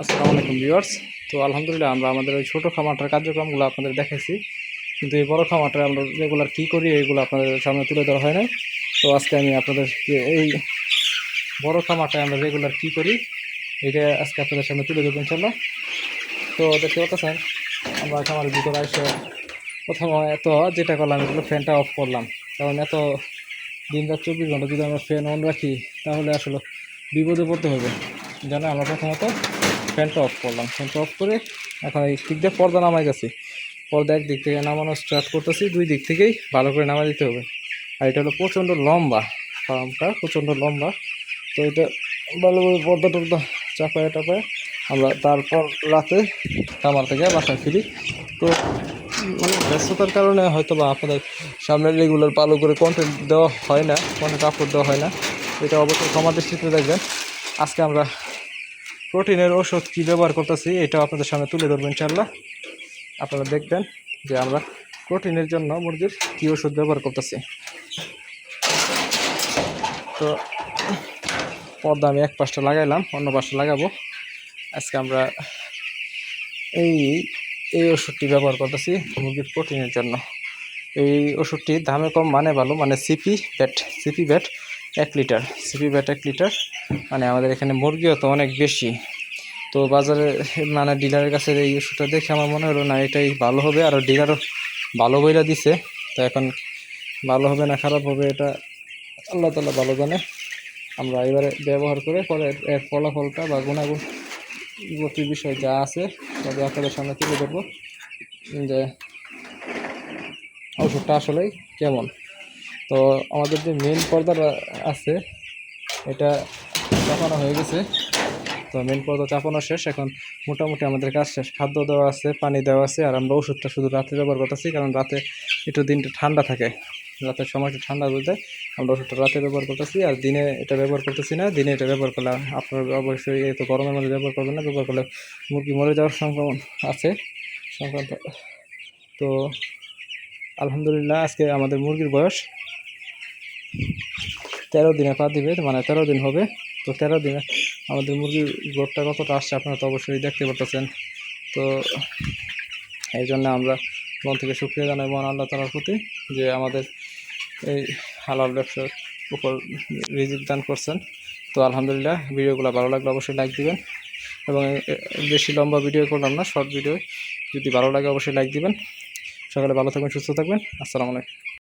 আসসালামু আলাইকুম ভিউয়ার্স। তো আলহামদুলিল্লাহ আমরা আমাদের ওই ছোটো খামারটার কার্যক্রমগুলো আপনাদের দেখাইছি। কিন্তু এই বড় খামারটা আমরা রেগুলার কী করি, এইগুলো আপনাদের সামনে তুলে ধরা হয় না তো আজকে আমি আপনাদের এই বড় খামারটা আমরা রেগুলার কী করি, এটা আজকে আপনাদের সামনে তুলে দেবো ইনশাল্লাহ তো দেখতে পাচ্ছেন, আমরা খামারের ভিতরে এসে প্রথম এত যেটা করলাম, এগুলো ফ্যানটা অফ করলাম। কারণ এত দিন রাত চব্বিশ ঘণ্টা যদি আমরা ফ্যান অন রাখি, তাহলে আসলে বিপদে পড়তে হবে। জানো আমরা প্রথমত ফ্যানটা অফ করলাম। ফ্যানটা অফ করে এখন এই দিক দিয়ে পর্দা নামাই গেছি পর্দা একদিক থেকে নামানো স্টার্ট করতেছি, দুই দিক থেকেই ভালো করে নামাই দিতে হবে। আর এটা হলো প্রচণ্ড লম্বা ফার্মটা, প্রচণ্ড লম্বা। তো এটা ভালোভাবে পর্দা টর্দা চাপায় টাপায় আমরা তারপর রাতে কামার থেকে বাসায় ফিরি। তো মানে ব্যস্ততার কারণে হয়তো বা আপনাদের সামনে রেগুলার পালো করে কন্টেন্ট দেওয়া হয় না কন্টেন্ট আপলোড দেওয়া হয় না। এটা অবশ্যই ক্ষমা দৃষ্টিতে দেখবেন। আজকে আমরা প্রোটিনের ওষুধ কী ব্যবহার করতেছি, এটাও আপনাদের সামনে তুলে ধরবো ইনশাল্লাহ আপনারা দেখবেন যে আমরা প্রোটিনের জন্য মুরগির কী ওষুধ ব্যবহার করতেছি। তো, পর্দা আমি এক পাশটা লাগাইলাম, অন্য পাশটা লাগাবো। আজকে আমরা এই এই ওষুধটি ব্যবহার করতেছি মুরগির প্রোটিনের জন্য। এই ওষুধটি দামে কম মানে ভালো মানে সিপি ব্যাট সিপি ব্যাট এক লিটার, সিপি ব্যাট এক লিটার। মানে আমাদের এখানে মুরগিও তো অনেক বেশি। তো বাজারে মানে ডিলারের কাছে এই ওষুধটা দেখে আমার মনে হলো, না, এটাই ভালো হবে। আর ডিলারও ভালো বইরা দিছে। তো এখন ভালো হবে না খারাপ হবে এটা আল্লাহ তালা ভালো জানে। আমরা এবারে ব্যবহার করে পরে এর ফলাফলটা বা গুণাগুণ, গতি বিষয় যা আছে তবে আপনাদের সামনে তুলে ধরবো। যে ওষুধটা আসলেই কেমন। তো আমাদের যে মেন পর্দাটা আছে, এটা চাপানো হয়ে গেছে। তো মেন পর্দা চাপানো শেষ। এখন মোটামুটি আমাদের কাজ শেষ। খাদ্য দেওয়া আছে, পানি দেওয়া আছে, আর আমরা ওষুধটা শুধু রাতে ব্যবহার করতেছি, কারণ রাতে একটু দিনটা ঠান্ডা থাকে। রাতের সময় একটু ঠান্ডা বলতে আমরা ওষুধটা রাতে ব্যবহার করতেছি, আর দিনে এটা ব্যবহার করতেছি না। দিনে এটা ব্যবহার করলে আপনার অবশ্যই এই তো গরমের মধ্যে ব্যবহার করবেন না, ব্যবহার করলে মুরগি মরে যাওয়ার সংক্রমণ আছে, সংক্রান্ত। তো আলহামদুলিল্লাহ, আজকে আমাদের মুরগির বয়স তেরো দিনে পা দিবে মানে তেরো দিন হবে। তো তেরো দিনে আমাদের মুরগির গ্রোথটা কতটা আসছে আপনারা তো অবশ্যই দেখতে পারতেছেন। তো এই জন্য আমরা মন থেকে শুক্রিয়া জানাই মন আল্লাহ তালার প্রতি যে আমাদের এই হালাল ব্যবসার উপর রিজিক দান করছেন। তো আলহামদুলিল্লাহ, ভিডিওগুলো ভালো লাগলে অবশ্যই লাইক দিবেন এবং বেশি লম্বা ভিডিও করলাম না শর্ট ভিডিও যদি ভালো লাগে অবশ্যই লাইক দিবেন। সকালে ভালো থাকবেন, সুস্থ থাকবেন। আসসালামু আলাইকুম।